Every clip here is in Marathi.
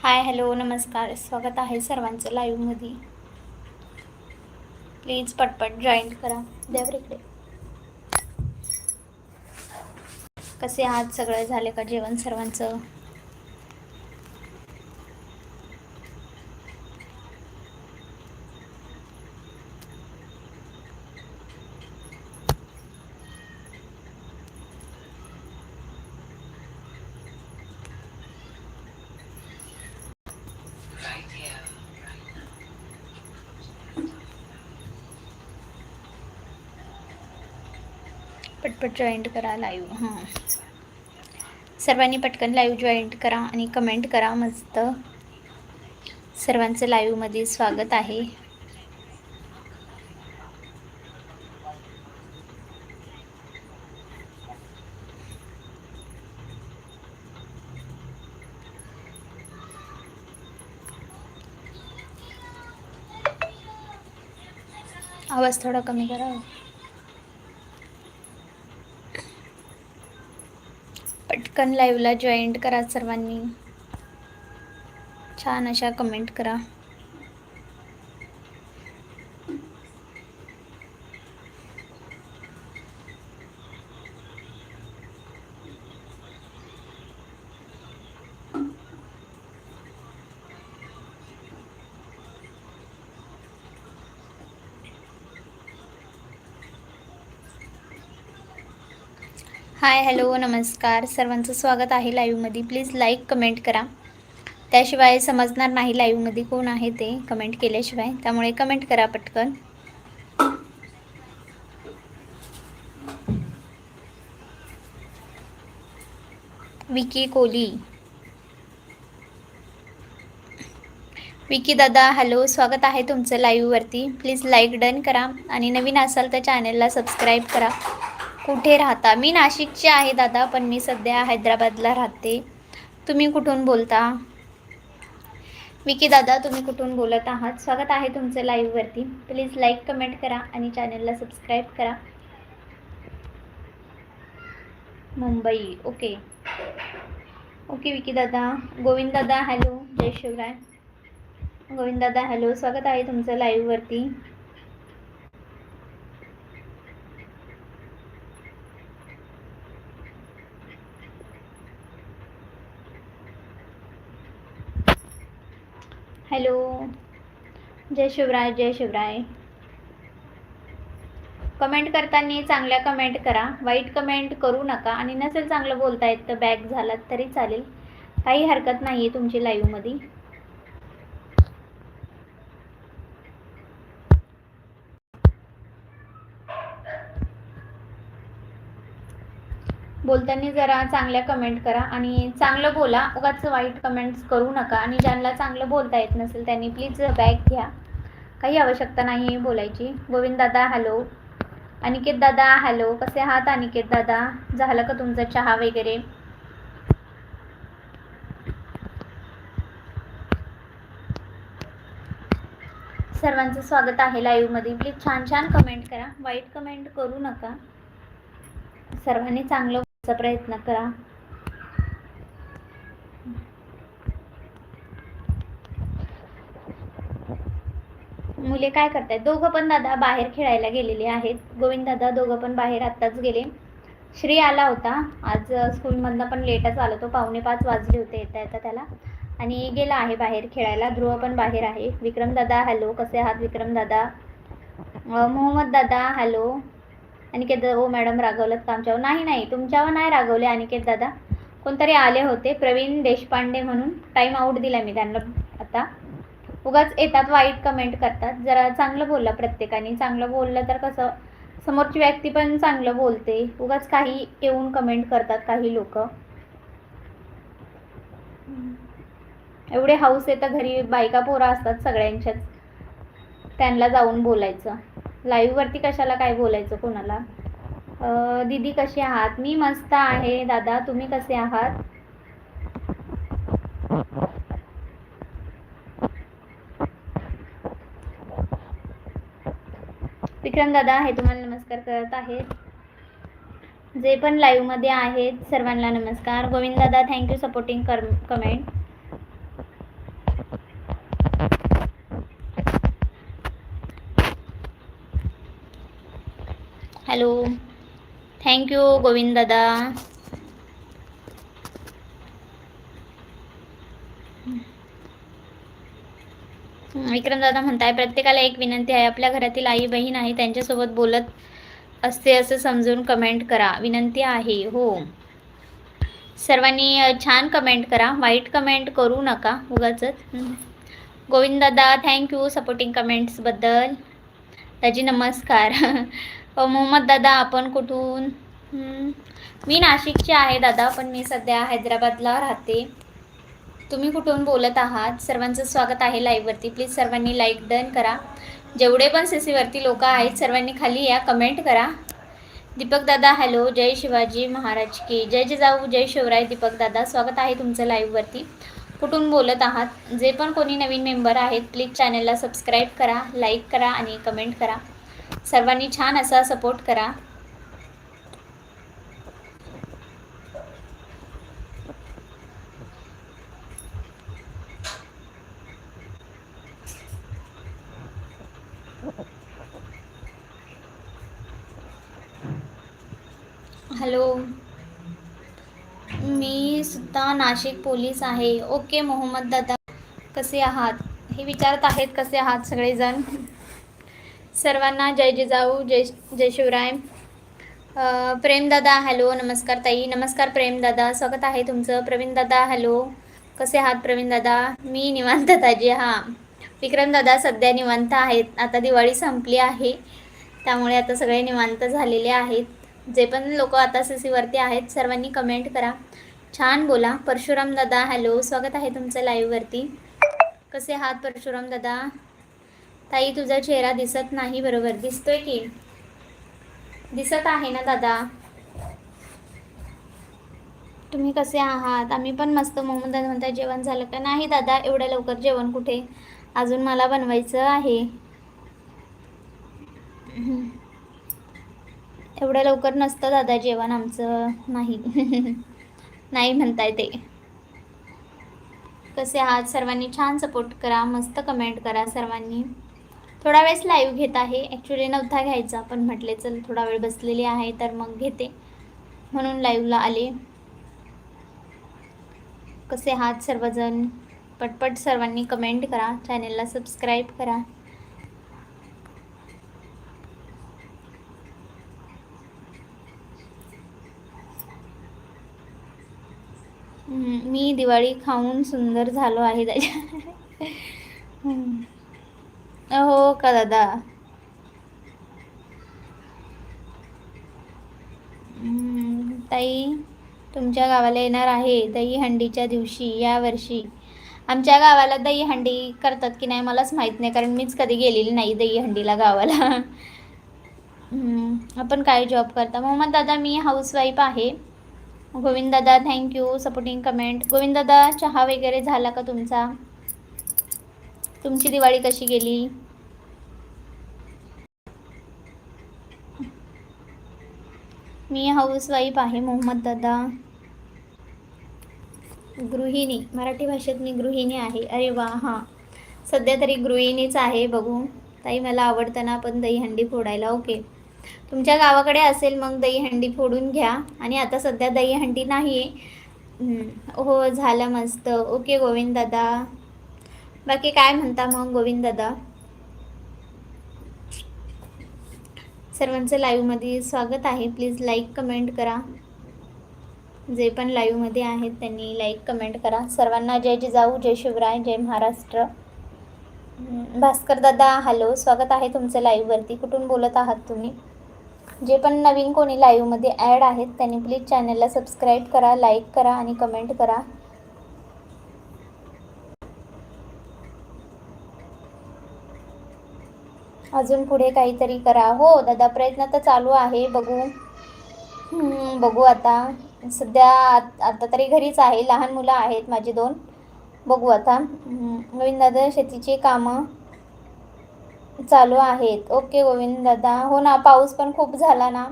हाय हॅलो नमस्कार. स्वागत आहे सर्वांचं लाईव्हमध्ये. प्लीज पटपट जॉईन करा. द्या इकडे कसे आहात? सगळे झाले का जेवण सर्वांचं? पटपट जॉईंट करा लाईव्ह हां. सर्वांनी पटकन लाईव्ह जॉईंट करा आणि कमेंट करा. मस्त. सर्वांचं लाईव्हमध्ये स्वागत आहे. आवाज थोडा कमी करा. पटकन लाईव्हला जॉईंट करा सर्वांनी. छान अशा कमेंट करा. हाय हॅलो नमस्कार. सर्वांचं स्वागत आहे लाईव्हमध्ये. प्लीज लाईक कमेंट करा. त्याशिवाय समजणार नाही लाईव्हमध्ये कोण आहे ते कमेंट केल्याशिवाय. त्यामुळे कमेंट करा पटकन. विकी कोली विकी दादा हॅलो स्वागत आहे तुमचं लाईव्हवरती. प्लीज लाईक डन करा आणि नवीन असाल तर चॅनलला सबस्क्राईब करा. कुठे राहता? मी नाशिकचे आहे दादा पण मी सध्या हैदराबादला राहते. तुम्ही कुठून बोलता? विकी दादा तुम्ही कुठून बोलत आहात? स्वागत आहे तुमचं लाईव्हवरती प्लीज लाईक कमेंट करा आणि चॅनलला सबस्क्राईब करा. मुंबई. ओके ओके विकी दादा. गोविंद दादा हॅलो जय शिवराय. गोविंद दादा हॅलो स्वागत आहे तुमचं लाईव्हवरती हॅलो. जय शिवराय जय शिवराय. कमेंट करताना चांगल्या कमेंट करा. वाईट कमेंट करू नका. आणि नसेल चांगलं बोलता येत तर बॅक झालात तरी चालेल. काही हरकत नाही आहे तुमची लाईव्हमध्ये बोलताना जरा चांगल्या कमेंट करा आणि चांगलं बोला. उगाच वाईट कमेंट्स करू नका आणि ज्यांना चांगलं बोलता येत नसेल त्यांनी प्लीज बॅग घ्या. काही आवश्यकता नाही बोलायची. गोविंद दादा हॅलो अनिकेत दादा हॅलो कसे आहात अनिकेत दादा? झालं का तुमचा चहा वगैरे? सर्वांचं स्वागत आहे लाईव्हमध्ये प्लीज छान छान कमेंट करा. वाईट कमेंट करू नका. सर्वांनी चांगलं प्रयत्न करा. मुले काय करतायत? दोघं पण दादा बाहेर खेळायला गेलेले आहेत. गोविंद दादा दोघं पण बाहेर आत्ताच गेले. श्री आला होता. आज स्कूलमधनं पण लेटच आला तो. पावणे पाच वाजले होते येता येता त्याला. आणि गेला आहे बाहेर खेळायला. ध्रुव पण बाहेर आहे. विक्रम दादा हॅलो कसे आहात विक्रम दादा? मोहम्मद दादा हॅलो. अनिकेत ओ हो मॅडम रागवलं का आमच्यावर? नाही नाही तुमच्यावर नाही रागवले अनिकेत दादा. कोणतरी आले होते प्रवीण देशपांडे म्हणून. टाईम आऊट दिला मी त्यांना आता. उगाच येतात वाईट कमेंट करतात. जरा चांगलं बोललं प्रत्येकाने. चांगलं बोललं तर कसं समोरची व्यक्ती पण चांगलं बोलते. उगाच काही येऊन कमेंट करतात काही लोक. एवढे हाऊस येतं घरी बायका पोरा असतात सगळ्यांच्याच. त्यांना जाऊन बोलायचं. लाईव्हवरती कशाला काय बोलायचं कोणाला? दीदी कशी आहात? मी मस्त आहे. दादा तुम्ही कसे आहात? विक्रम दादा आहे तुम्हाला नमस्कार करत आहेत. जे पण लाईव्हमध्ये आहेत सर्वांना नमस्कार. गोविंद दादा थँक्यू सपोर्टिंग कर comment hello thank you Govind दादा. विक्रम दादा म्हणताय प्रत्येकाला एक विनंती आहे आपल्या घरातील आई बहीण आहे त्यांच्यासोबत बोलत असते असं समजून कमेंट करा. विनंती आहे हो. सर्वांनी छान कमेंट करा. वाईट कमेंट करू नका उगाच गोविंद दादा थँक्यू सपोर्टिंग कमेंट्सबद्दल दाजी नमस्कार. मोहम्मद दादा आपण कुठून? मी नाशिकची आहे दादा पण मी सध्या हैदराबादला राहते. तुम्ही कुठून बोलत आहात? सर्वांचं स्वागत आहे लाईव्हवरती प्लीज सर्वांनी लाईक डन करा. जेवढे पण सी सीवरती लोक आहेत सर्वांनी खाली या कमेंट करा. दीपक दादा हॅलो जय शिवाजी महाराज की. जय जिजाऊ जय शिवराय दीपक दादा स्वागत आहे तुमचं लाईव्हवरती कुठून बोलत आहात? जे पण कोणी नवीन मेंबर आहेत प्लीज चॅनलला सबस्क्राईब करा लाईक करा आणि कमेंट करा. सर्वांनी छान असा सपोर्ट करा. हॅलो मी सुद्धा नाशिक पोलीस आहे. ओके मोहम्मद दादा. कसे आहात? हे विचारत आहेत कसे आहात सगळेजण? सर्वांना जय जिजाऊ जय जय शिवराय. प्रेमदादा हॅलो नमस्कार ताई. नमस्कार प्रेमदादा स्वागत आहे तुमचं. प्रवीणदादा हॅलो. कसे आहात प्रवीण दादा? मी निवांत ताजी. हां. विक्रमदादा सध्या निवांत आहेत. आता दिवाळी संपली आहे. त्यामुळे आता सगळे निवांत झालेले आहेत. जे पण लोक आता सी सीवरती आहेत सर्वांनी कमेंट करा. छान बोला. परशुराम दादा हॅलो. स्वागत आहे तुमचं लाईव्हवरती कसे आहात परशुराम दादा? ताई तुझा चेहरा दिसत नाही बरोबर? दिसतोय की? दिसत आहे ना दादा? तुम्ही कसे आहात? आम्ही पण मस्त. मोहम्मद दादा म्हणता जेवण झालं का? नाही दादा एवढ्या लवकर जेवण कुठे? अजून मला बनवायचं आहे. एवढ्या लवकर नसतं दादा जेवण आमचं. नाही. नाही म्हणताय ते. कसे आहात? सर्वांनी छान सपोर्ट करा. मस्त कमेंट करा सर्वांनी. थोडा वेळेस लाईव्ह घेत आहे. ॲक्च्युली नव्हता घ्यायचा पण म्हटले चल थोडा वेळ बसलेली आहे तर मग घेते. म्हणून लाईव्हला आले. कसे आहात सर्वजण? पटपट सर्वांनी कमेंट करा. चॅनेलला सबस्क्राईब करा. मी दिवाळी खाऊन सुंदर झालो आहे. त्याच्या हो का दादा? ताई तुमच्या गावाला येणार आहे दहीहंडीच्या दिवशी यावर्षी आमच्या गावाला दहीहंडी करतात की नाही मलाच माहीत नाही कारण मीच कधी गेलेली नाही दहीहंडीला गावाला. आपण काय जॉब करता? मोहम्मद दादा मी हाऊसवाईफ आहे. गोविंद दादा थँक्यू सपोर्टिंग कमेंट गोविंद दादा चहा वगैरे झाला का तुमचा? तुमची दिवाळी कशी गेली? मी हाऊसवाईफ आहे मोहम्मद दादा. गृहिणी मराठी भाषेत मी गृहिणी आहे. अरे वा हां. सध्या तरी गृहिणीच आहे बघू. ताई मला आवडतं ना पण दहीहंडी फोडायला ओके. तुमच्या गावाकडे असेल मग दहीहंडी फोडून घ्या. आणि आता सध्या दहीहंडी नाही आहे हो झालं मस्त. ओके गोविंद दादा. बाकी काय म्हणता मग गोविंद दादा? सर्वांचं लाईव्हमध्ये स्वागत आहे. प्लीज लाईक कमेंट करा. जे पण लाईव्हमध्ये आहेत त्यांनी लाईक कमेंट करा. सर्वांना जय जिजाऊ जय शिवराय जय महाराष्ट्र. भास्करदादा भास्कर दादा हॅलो स्वागत आहे तुमचं लाईव्हवरती कुठून बोलत आहात तुम्ही? जे पण नवीन कोणी लाईव्हमध्ये ॲड आहेत त्यांनी प्लीज चॅनलला सबस्क्राईब करा लाईक करा आणि कमेंट करा. अजून पुढे काहीतरी करा. हो दादा प्रयत्न तर चालू आहे. बघू. बघू आता. सध्या आत- आता तरी घरीच आहे. लहान मुलं आहेत माझी दोन. बघू आता. गोविंद दादा शेतीची कामं चालू आहेत. ओके गोविंद दादा. हो ना पाऊस पण खूप झाला ना.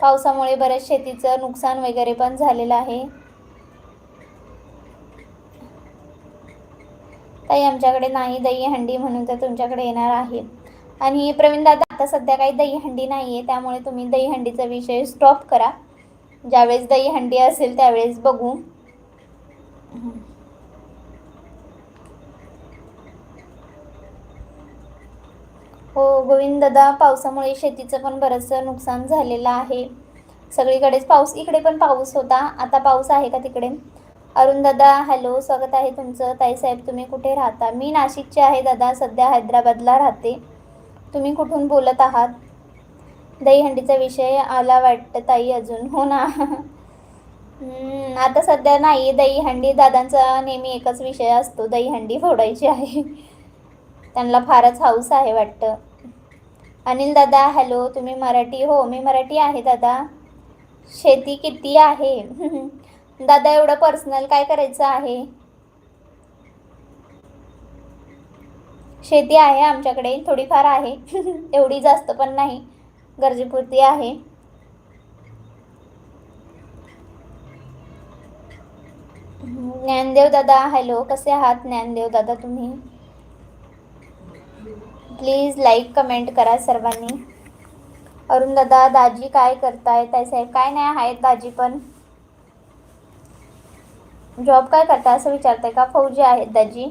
पावसामुळे बऱ्याच शेतीचं नुकसान वगैरे पण झालेलं आहे. ताई आमच्याकडे नाही. दही हंडी म्हणून तर तुमच्याकडे येणार आहे. आणि प्रवीण दादा आता सध्या काही दहीहंडी नाही आहे त्यामुळे तुम्ही दहीहंडीचा विषय स्टॉप करा. ज्यावेळेस दहीहंडी असेल त्यावेळेस बघू. हो गोविंद दादा पावसामुळे शेतीचं पण बरंचसं नुकसान झालेलं आहे. सगळीकडेच पाऊस इकडे पण पाऊस होता. आता पाऊस आहे का तिकडे? अरुण दादा हॅलो स्वागत आहे तुमचं. ताईसाहेब तुम्ही कुठे राहता? मी नाशिकचे आहे दादा सध्या हैदराबादला राहते. तुम्ही कुठून बोलत आहात? दहीहंडीचा विषय आला वाटतं ताई अजून. हो ना. आता सध्या नाही. दहीहंडी दादांचा नेहमी एकच विषय असतो. दहीहंडी फोडायची आहे. त्यांना फारच हाऊस आहे वाटतं. अनिल दादा हॅलो तुम्ही मराठी? हो मी मराठी आहे दादा. शेती किती आहे? दादा एवढं पर्सनल काय करायचं आहे? शेती आहे आमच्याकडे थोडीफार आहे. एवढी जास्त पण नाही. गरजेपुरती आहे. ज्ञानदेव दादा हॅलो कसे आहात ज्ञानदेव दादा तुम्ही? प्लीज लाईक कमेंट करा सर्वांनी. अरुण दादा दाजी काय करताय? ताई काय नाही आहेत दाजी पण. जॉब काय करता असं विचारताय का? फौजी आहेत दाजी.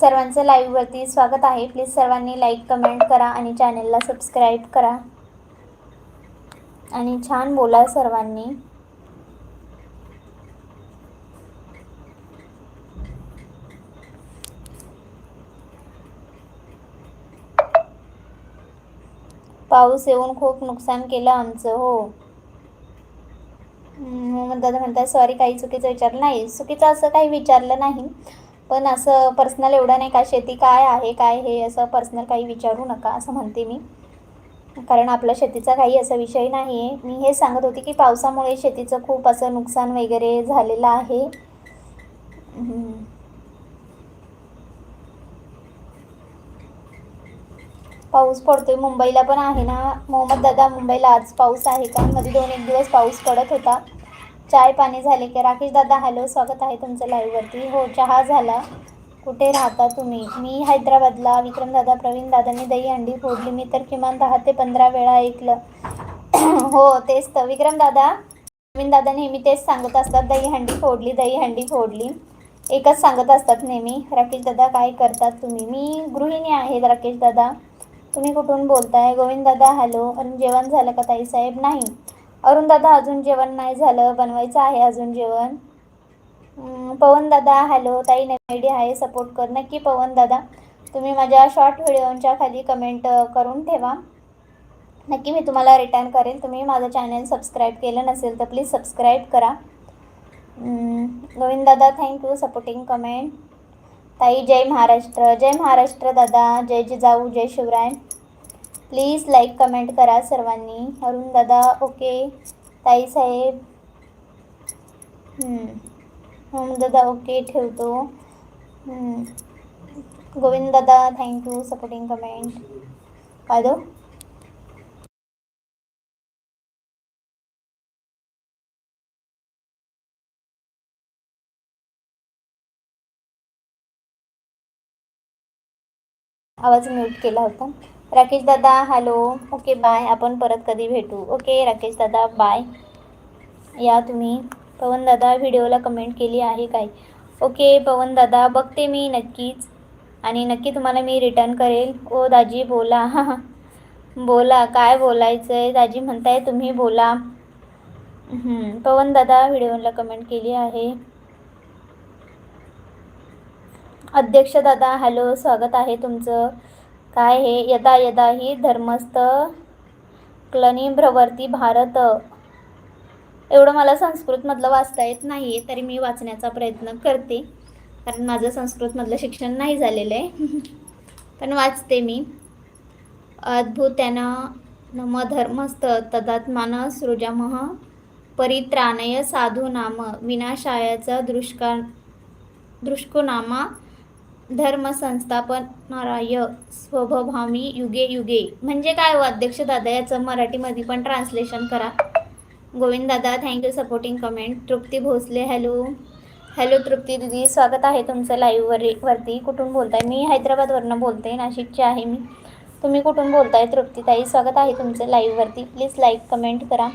सर्वांचं लाईव्हवरती स्वागत आहे. प्लीज सर्वांनी लाईक कमेंट करा आणि चॅनलला सबस्क्राईब करा. आणि छान बोला सर्वांनी. पाऊस येऊन खूप नुकसान केलं आमचं हो. दादा म्हणतात सॉरी काही चुकीचं विचारलं नाही. चुकीचं असं काही विचारलं नाही. पण असं पर्सनल एवढं नाही का शेती काय आहे काय हे असं पर्सनल काही विचारू नका असं म्हणते मी. कारण आपला शेतीचा काही असा विषय नाही आहे मी हे सांगत होते की पावसामुळे शेतीचं खूप असं नुकसान वगैरे झालेलं आहे. पाऊस पडतोय. मुंबईला पण आहे ना. मोहम्मद दादा मुंबईला आज पाऊस आहे का? मध्ये दोन एक दिवस पाऊस पडत होता. चाय पाणी झाले की राकेश दादा हॅलो स्वागत आहे तुमचं लाईव्हवरती हो चहा झाला. कुठे राहता तुम्ही? मी हैदराबादला. विक्रम दादा प्रवीण दादांनी दही अंडी फोडली. मी तर किमान दहा ते पंधरा वेळा ऐकलं. हो तेच तर. विक्रम दादा प्रवीण दादा नेहमी तेच सांगत असतात. दही हंडी फोडली दही हंडी फोडली. एकच सांगत असतात नेहमी. राकेश दादा काय करतात तुम्ही? मी गृहिणी आहे राकेश दादा. तुम्ही कुठून बोलताय? गोविंद दादा हॅलो. अरुण जेवण झालं का ताईसाहेब नाही. अरुण दादा अजून जेवण नाही झालं. बनवायचं आहे अजून जेवण. पवन दादा हॅलो ताई नवेडी आहे सपोर्ट कर. नक्की पवन दादा तुम्ही माझ्या शॉर्ट व्हिडिओच्या खाली कमेंट करून ठेवा. नक्की मी तुम्हाला रिटर्न करेल तुम्ही माझं चॅनल सबस्क्राईब केलं नसेल तर प्लीज सबस्क्राईब करा. हम्म, गोविंद दादा थँक्यू सपोर्टिंग कमेंट ताई जय महाराष्ट्र. जय महाराष्ट्र दादा. जय जिजाऊ जय शिवराय. प्लीज लाईक कमेंट करा सर्वांनी. अरुण दादा ओके ताई साहेब. होम दादा ओके ठेवतो. गोविंद दादा थँक्यू सपोर्टिंग कमेंट काय आवाज म्यूट केला होता. राकेश दादा हॅलो ओके बाय आपण परत कधी भेटू? ओके राकेश दादा बाय या तुम्ही. पवन दादा व्हिडिओला कमेंट केली आहे काय? ओके पवन दादा बघते मी नक्कीच. आणि नक्की तुम्हाला मी रिटर्न करेल. ओ दाजी बोला. बोला काय बोलायचं आहे दाजी म्हणताय तुम्ही बोला. पवन दादा व्हिडिओला कमेंट केली आहे. अध्यक्ष दादा हॅलो स्वागत आहे तुमचं. काय हे? यदा यदा ही धर्मस्थ क्लनिभ्रवर्ती भारत. एवढं मला संस्कृतमधलं वाचता येत नाही आहे तरी मी वाचण्याचा प्रयत्न करते. कारण माझं संस्कृतमधलं शिक्षण नाही झालेलं आहे. पण वाचते मी. अद्भुत्यानं नम धर्मस्थ तदात्मान सृजामह परित्राणय साधू नाम विनाशायाचा दृष्का दृष्कुनामा धर्म संस्थापनाराय स्वभामी युगे युगे. म्हणजे काय हो अध्यक्ष दादा? याचं मराठीमध्ये पण ट्रान्सलेशन करा. गोविंद दादा thank you supporting comment Trupti Bhosale hello hello Trupti दिदी स्वागत आहे तुमचं लाईव्हवर वरती. कुठून बोलताय? मी हैदराबादवरनं बोलते नाशिकची आहे मी. तुम्ही कुठून बोलताय तृप्तीताई? स्वागत आहे तुमचं लाईव्हवरती प्लीज लाईक कमेंट करा.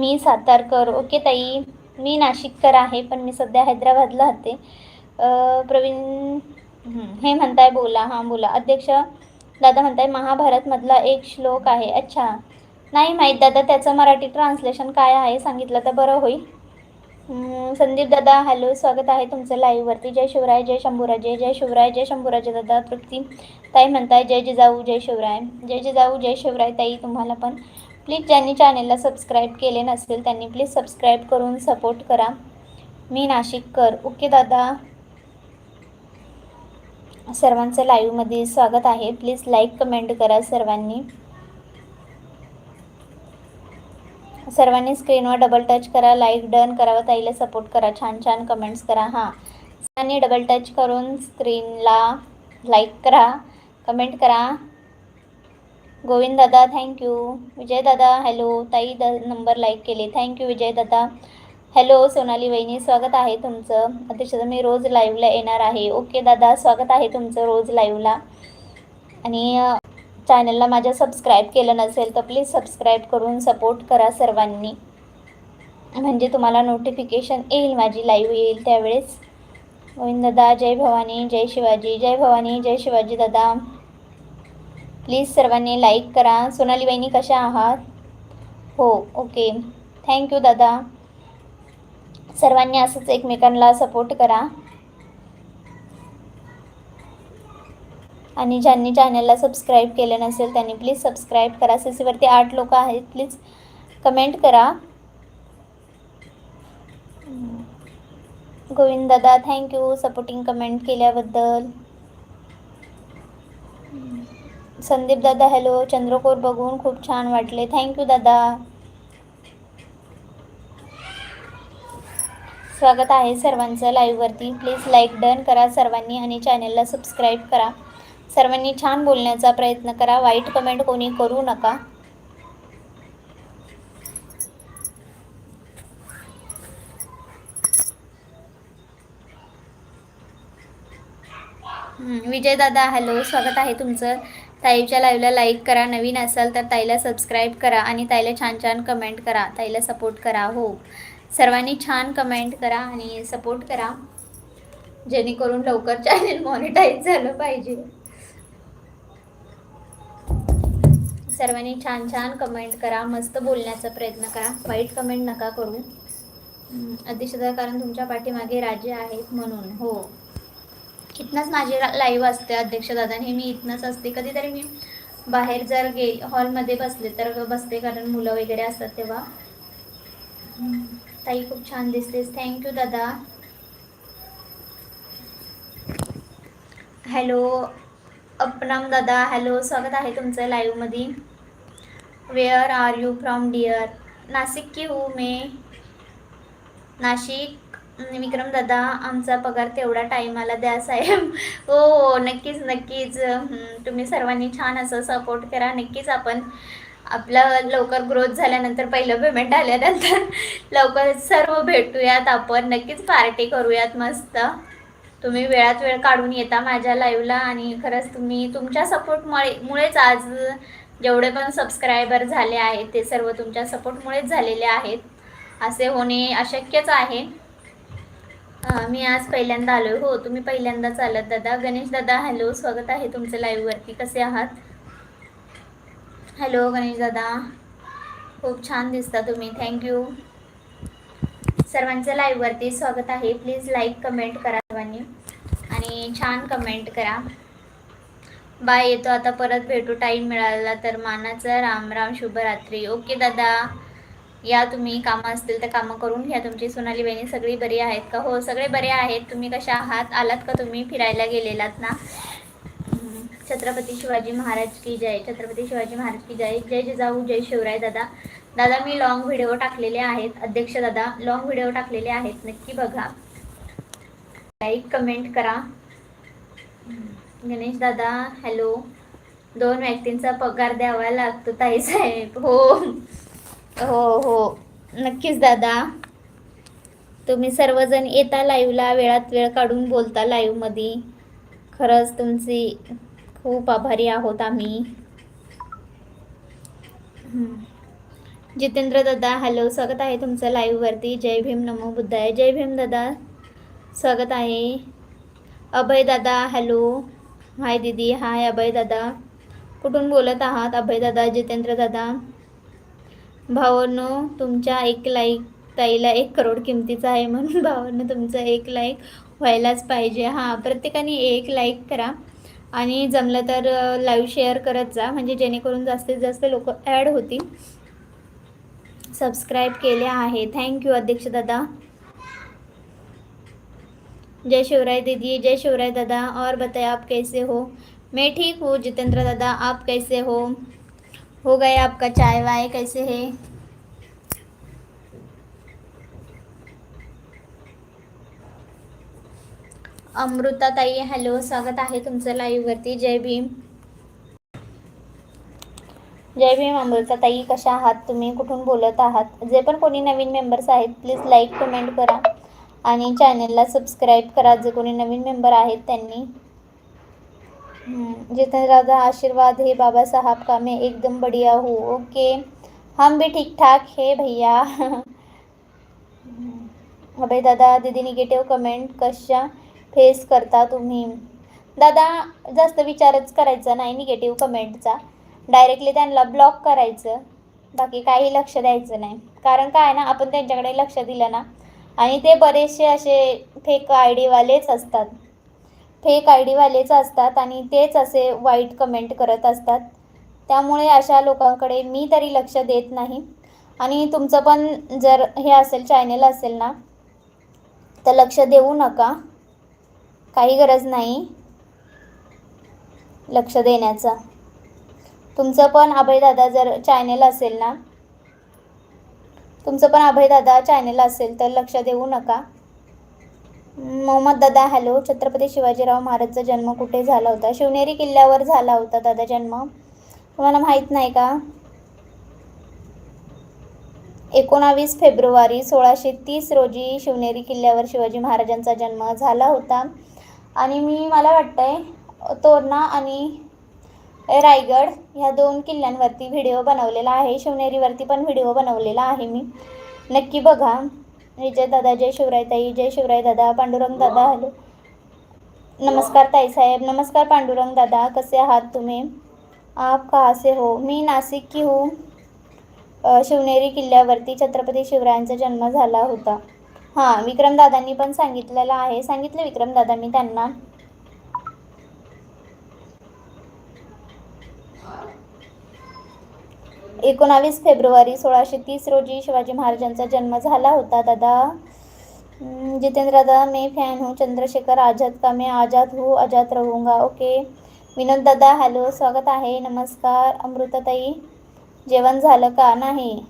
मी सातारकर ओके ताई. मी नाशिककर आहे पण मी सध्या हैदराबादला राहते. प्रवीण हे म्हणताय बोला. हां बोला. अध्यक्ष दादा म्हणताय महाभारतमधला एक श्लोक आहे. अच्छा. नाही माहीत दादा त्याचं मराठी ट्रान्सलेशन काय आहे सांगितलं तर बरं होईल. संदीप दादा हॅलो स्वागत आहे तुमचं लाईव्हवरती जय शिवराय जय शंभूराजे जय शिवराय जय शंभूराजे दादा तृप्ती. ताई म्हणताय जय जिजाऊ जय शिवराय. जय जिजाऊ जय शिवराय ताई तुम्हाला पण. प्लीज ज्यांनी चॅनेलला सबस्क्राईब केले नसेल त्यांनी प्लीज सबस्क्राईब करून सपोर्ट करा. मी नाशिककर. ओके दादा. सर्वांचं लाईव्हमध्ये स्वागत आहे. प्लीज लाईक कमेंट करा सर्वांनी. सर्वांनी स्क्रीनवर डबल टच करा लाईक डन करावं ताईला सपोर्ट करा. छान छान कमेंट्स करा. हां. सर्वांनी डबल टच करून स्क्रीनला लाईक करा कमेंट करा. गोविंद दादा थँक्यू विजय दादा हॅलो ताई द नंबर लाईक केले. थँक्यू विजय दादा. हॅलो सोनाली वहिनी स्वागत आहे तुमचं. अतिशय मी रोज लाईव्हला येणार आहे. ओके दादा स्वागत आहे तुमचं रोज लाईव्हला आणि चॅनलला माझ्या सबस्क्राईब केलं नसेल तर प्लीज सबस्क्राईब करून सपोर्ट करा सर्वांनी. म्हणजे तुम्हाला नोटिफिकेशन येईल माझी लाईव्ह येईल त्यावेळेस. गोविंद दादा जय भवानी जय शिवाजी. जय भवानी जय शिवाजी दादा. प्लीज सर्वांनी लाईक करा. सोनाली वहिनी कशा आहात? हो ओके. थँक्यू दादा. सर्वांनी असंच एकमेकांना सपोर्ट करा. आणि ज्यांनी चॅनलला सबस्क्राईब केले नसेल त्यांनी प्लीज सबस्क्राईब करा. सीसीवरती आठ लोक आहेत प्लीज कमेंट करा. गोविंद दादा थँक्यू सपोर्टिंग कमेंट केल्याबद्दल. संदीप दादा हॅलो चंद्रकोर बघून खूप छान वाटले. थँक्यू दादा. स्वागत आहे सर्वांचं लाईव्हवरती प्लीज लाईक डन करा सर्वांनी आणि चॅनलला सबस्क्राईब करा. सर्वांनी छान बोलण्याचा प्रयत्न करा. वाईट कमेंट कोणी करू नका. विजय दादा हॅलो स्वागत आहे तुमचं. ताईच्या लाईव्हला लाईक करा. नवीन असाल तर ताईला सबस्क्राईब करा आणि ताईला छान छान कमेंट करा. ताईला सपोर्ट करा हो. सर्वांनी छान कमेंट करा आणि सपोर्ट करा. जेणेकरून लवकर चॅनल मॉनिटाईज झालं पाहिजे. सर्वांनी छान छान कमेंट करा. मस्त बोलण्याचा प्रयत्न करा. वाईट कमेंट नका करू. अतिशय कारण तुमच्या पाठीमागे राजे आहेत म्हणून हो. इथनंच माझी लाईव्ह असते अध्यक्ष दादा हे मी इथनंच असते. कधीतरी मी बाहेर जर गे हॉलमध्ये बसले तर बसते. कारण मुलं वगैरे असतात तेव्हा. ताई खूप छान दिसतेस. थँक्यू दादा. हॅलो अपनाम दादा. हॅलो स्वागत आहे तुमचं लाईव्हमध्ये where are you from dear Nashik की हू मे. नाशिक. विक्रम दादा आमचा पगार तेवढा टाईमाला द्या साहेब. हो हो नक्कीच नक्कीच. तुम्ही सर्वांनी छान असं सपोर्ट करा. नक्कीच आपण आपलं लवकर ग्रोथ झाल्यानंतर पहिलं पेमेंट आल्यानंतर लवकर सर्व भेटूयात आपण. नक्कीच पार्टी करूयात मस्त. तुम्ही वेळात वेळ काढून येता माझ्या लाईव्हला आणि खरंच तुम्ही तुमच्या सपोर्टमुळे मुळेच आज जेवढे पण सबस्क्रायबर झाले आहेत ते सर्व तुमच्या सपोर्टमुळेच झालेले आहेत. असे होणे अशक्यच आहे. मी आज पहिल्यांदा आलो हो तुम्ही पहिल्यांदाच आलात दादा. गणेश दादा हॅलो स्वागत आहे तुमचं लाईव्हवरती कसे आहात? हॅलो गणेश दादा. खूप छान दिसता तुम्ही. थँक्यू सर्वांचं लाईव्हवरती स्वागत आहे. प्लीज लाईक कमेंट करा सर्वांनी. आणि छान कमेंट करा. बाय येतो आता परत. भेटू. टाईम मिळाला तर मानाचं. राम राम शुभरात्री. ओके दादा. या तुम्ही कामं असतील तर कामं करून घ्या. तुमची सोनाली बहिणी सगळी बरी आहेत का? हो सगळे बरे आहेत. तुम्ही कशा आहात? आलात का तुम्ही? फिरायला गेलेलात ना? छत्रपती शिवाजी महाराज की जय. छत्रपती शिवाजी महाराज की जय. जय जिजाऊ जय शिवराय दादा. दादा मी लॉंग व्हिडिओ टाकलेले आहेत. अध्यक्ष दादा लॉंग व्हिडिओ टाकलेले आहेत. नक्की बघा. लाईक कमेंट करा. गणेश दादा हॅलो दोन व्यक्तींचा पगार द्यावा लागतो ताई साहेब. हो. हो हो. नक्कीच दादा. तुम्ही सर्वजण येता लाईव्हला वेळात वेळ काढून बोलता लाईव्हमध्ये खरंच तुमची खूप आभारी आहोत आम्ही. जितेंद्र दादा हॅलो स्वागत आहे तुमचं लाईव्हवरती जय भीम नमो बुद्धाय. जय भीम दादा. स्वागत आहे. अभय दादा हॅलो हाय दीदी. हाय अभय दादा. कुठून बोलत आहात? अभय दादा जितेंद्र दादा. भावांनो तुमच्या एक लाईक ताईला एक करोड किमतीचा आहे म्हणून भावांनो तुमचं एक लाईक व्हायलाच पाहिजे. हां प्रत्येकाने एक लाईक करा. आणि जमलं तर लाईव्ह शेअर करत जा. म्हणजे जेणेकरून जास्तीत जास्त लोक ॲड होतील. सबस्क्राईब केले आहे. थँक्यू अध्यक्ष दादा. जय शिवराय दीदी जय शिवराय दादा. और बताए आप कैसे हो? मैं ठीक हूँ जितेंद्र दादा आप कैसे हो? हो गए आपका चाय वाय कैसे है? अमृता ताई हॅलो स्वागत आहे तुमचं लाईव्हवरती जय भीम. जय भीम अमृता ताई कशा आहात तुम्ही? कुठून बोलत आहात? जे पण कोणी नवीन मेंबर्स आहेत प्लीज लाईक कमेंट करा. आणि चॅनलला सबस्क्राईब करा जे कोणी नवीन मेंबर आहेत त्यांनी. हम्म, जितेंद्र दादा आशीर्वाद है बाबा साहब का मैं एकदम बढ़िया हूँ. हो. ओके. हम भी ठीक ठाक है भैया. अभय दादा दीदी निगेटिव्ह कमेंट कशा फेस करता तुम्ही? दादा जास्त विचारच करायचा नाही निगेटिव्ह कमेंटचा डायरेक्टली त्यांना ब्लॉक करायचं. बाकी काही लक्ष द्यायचं नाही. कारण काय ना आपण त्यांच्याकडे लक्ष दिलं ना आणि ते बरेचसे असे फेक आय डीवालेच असतात. फेक आय डीवालेच असतात आणि तेच असे वाईट कमेंट करत असतात. त्यामुळे अशा लोकांकडे मी तरी लक्ष देत नाही. आणि तुमचं पण जर हे असेल चॅनेल असेल ना तर लक्ष देऊ नका. काही गरज नाही लक्ष देण्याचा. तुमचं पण अभयदादा जर चॅनेल असेल ना तुमचं पण अभयदादा चॅनेल असेल तर लक्ष देऊ नका. मोहम्मद दादा हॅलो. छत्रपती शिवाजीराव महाराजचा जन्म कुठे झाला होता? शिवनेरी किल्ल्यावर झाला होता दादा जन्म. तुम्हाला माहीत नाही का? एकोणावीस फेब्रुवारी सोळाशे तीस रोजी शिवनेरी किल्ल्यावर शिवाजी महाराजांचा जन्म झाला होता. आणि मी मला वाटतंय तोरणा आणि रायगड ह्या दोन किल्ल्यांवरती व्हिडिओ बनवलेला आहे. शिवनेरीवरती पण व्हिडिओ बनवलेला आहे मी. नक्की बघा. विजय दादा जय शिवराय ताई जय शिवराय दादा पांडुरंग दादा हॅलो. नमस्कार ताईसाहेब नमस्कार पांडुरंग दादा कसे आहात तुम्ही? आप कहाँ से हो? मी नाशिक की हूँ शिवनेरी किल्ल्यावरती छत्रपती शिवरायांचा जन्म झाला होता. हां विक्रमदादांनी पण सांगितलेलं आहे. सांगितलं विक्रमदादा मी त्यांना. एकोणावीस फेब्रुवारी सोळाशे तीस रोजी शिवाजी महाराजांचा जन्म झाला होता. दादा जितेंद्र दादा मी फॅन हूँ चंद्रशेखर आझाद का मैं आझाद हूँ आज़ाद रहूँगा. ओके. विनोद दादा हॅलो स्वागत आहे नमस्कार. अमृताताई जेवण झालं का? नाही.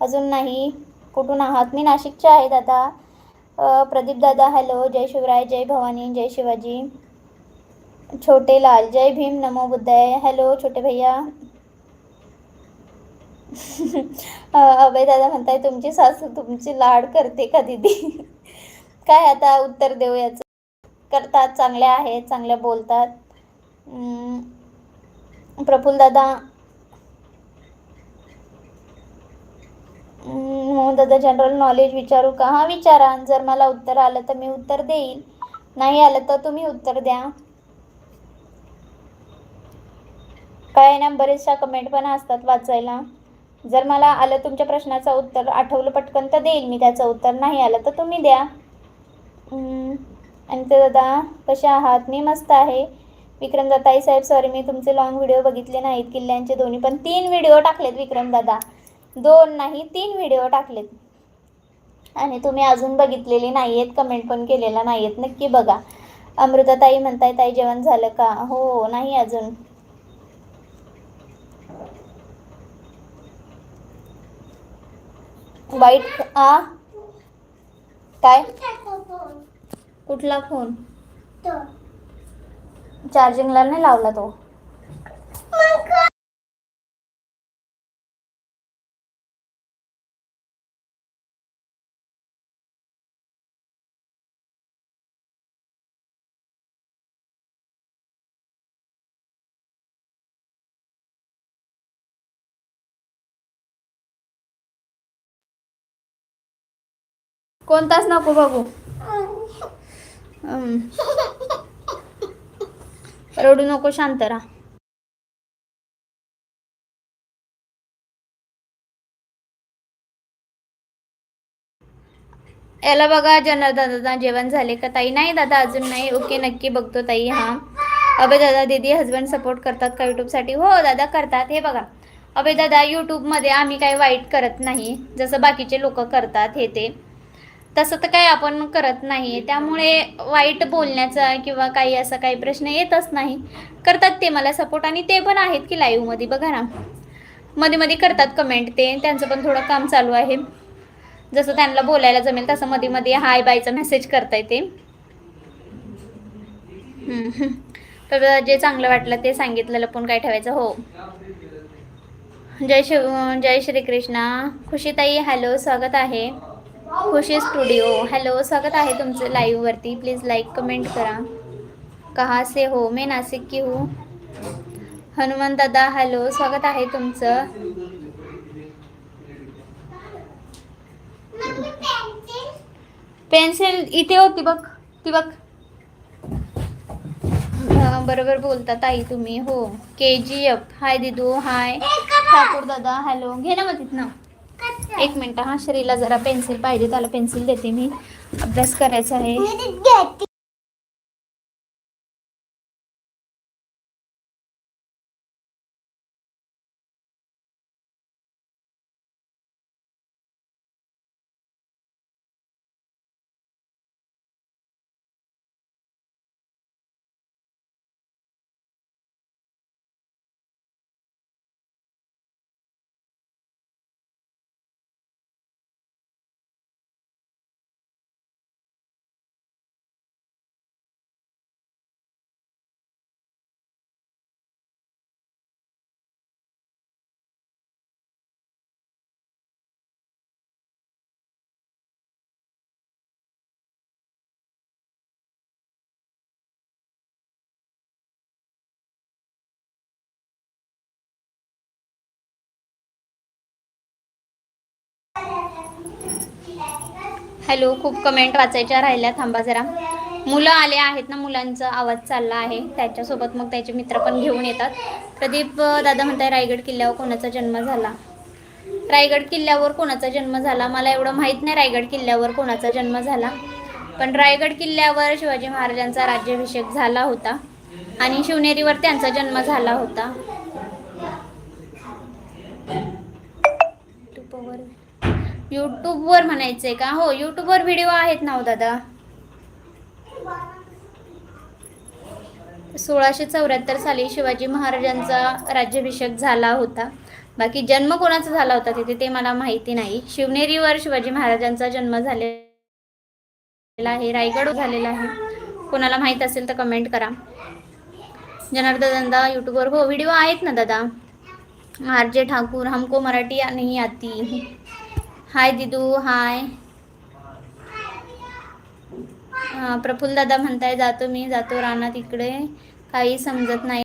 अजून नाही. कुठून आहात? मी नाशिकचे आहे दादा. प्रदीप दादा हॅलो जय शिवराय जय भवानी जय शिवाजी. छोटे लाल जय भीम नमो बुद्धाय. हॅलो छोटे भैया. अभय दादा म्हणताय तुमची सासू तुमची लाड करते का दिदी? काय आता उत्तर देऊ याचं? करतात चांगल्या आहेत चांगल्या बोलतात. प्रफुल्ल दादा. मोहन हो, दादा जनरल नॉलेज विचारू का? हां विचारा. जर मला उत्तर आलं तर मी उत्तर देईल. नाही आलं तर तुम्ही उत्तर द्या. काय ना बरेचशा कमेंट पण असतात वाचायला. जर मला आलं तुमच्या प्रश्नाचं उत्तर आठवलं पटकन तर देईल. मी त्याचं उत्तर नाही आलं तर तुम्ही द्या. आणि ते दादा कसे आहात? मी मस्त आहे. विक्रम दाताई साहेब सॉरी मी तुमचे लॉंग व्हिडिओ बघितले नाहीत किल्ल्यांचे दोन्ही पण तीन व्हिडिओ टाकलेत विक्रम दादा. दोन नाही तीन व्हिडिओ टाकलेत. आणि तुम्ही अजून बघितलेले नाही आहेत कमेंट पण केलेला नाही आहेत नक्की बघा. अमृताताई म्हणताय ताई जेवण झालं का? हो नाही अजून. वाईट आ? काय? कुठला फोन? चार्जिंगला नाही लावला तो. कोणताच नको बघू. हम्म. रडू नको शांत राहा. याला बघा जनार्दन दादा जेवण झाले का? ताई नाही दादा अजून नाही. ओके नक्की बघतो ताई हा. अभय दादा दीदी हजबंड सपोर्ट करतात का यूट्यूबसाठी हो दादा करतात. हे बघा. अभय दादा यूट्यूबमध्ये आम्ही काही वाईट करत नाही. जसं बाकीचे लोक करतात हे ते. तसं तर काही आपण करत नाही. त्यामुळे वाईट बोलण्याचा किंवा काही असा काही प्रश्न येतच नाही. करतात ते मला सपोर्ट आणि ते पण आहेत की लाईव्हमध्ये बघा ना. मध्ये मध्ये करतात कमेंट ते. त्यांचं पण थोडं काम चालू आहे. जसं त्यांना बोलायला जमेल तसं मध्ये मध्ये हाय बायचा मेसेज करता येते तर जे चांगलं वाटलं ते सांगितलेलं पण काय ठेवायचं? हो. जय शिव जय श्री कृष्णा खुशीताई हॅलो स्वागत आहे. खुशी स्टुडिओ. हॅलो स्वागत आहे तुमचं लाईव्हवरती प्लीज लाईक कमेंट करा. कहा से हो? मी नासिक की हूँ. हनुमान दादा हॅलो स्वागत आहे तुमचं. पेन्सिल इथे होती बघ ती बघ बरोबर बोलता ताई तुम्ही. हो के जी एफ हाय दिदू. हाय ठाकूर दादा हॅलो घे ना मग तिथनं. एक मिनटं हा शरीला जरा पेन्सिल पाहिजे त्याला पेन्सिल देते मी. अभ्यास करायचा आहे. हॅलो खूप कमेंट वाचायच्या राहिल्या. थांबा जरा. मुलं आले आहेत ना मुलांचा आवाज चालला आहे. त्याच्यासोबत मग त्याचे मित्र पण घेऊन येतात. प्रदीप दादा म्हणताय रायगड किल्ल्यावर कोणाचा जन्म झाला? रायगड किल्ल्यावर कोणाचा जन्म झाला? मला एवढं माहीत नाही रायगड किल्ल्यावर कोणाचा जन्म झाला. पण रायगड किल्ल्यावर शिवाजी महाराजांचा राज्याभिषेक झाला होता आणि शिवनेरीवर त्यांचा जन्म झाला होता. यूट्यूबवर म्हणायचं म्हणायचंय का? हो यूट्यूबवर व्हिडिओ आहेत ना हो दादा? सोळाशे चौऱ्याहत्तर साली शिवाजी महाराजांचा राज्याभिषेक झाला होता. बाकी जन्म कोणाचा झाला होता तिथे ते मला माहिती नाही. शिवनेरीवर शिवाजी महाराजांचा जन्म झालेला आहे रायगड झालेला आहे. कोणाला माहीत असेल तर कमेंट करा. जनार्दन दादा यूट्यूबवर. हो व्हिडिओ आहेत ना दादा? आर जे ठाकूर हमको मराठी नाही आती हाय दिदू हाय प्रफुल्ल दादा म्हणताय जातो मी जातो रानात इकडे. काही समजत नाही.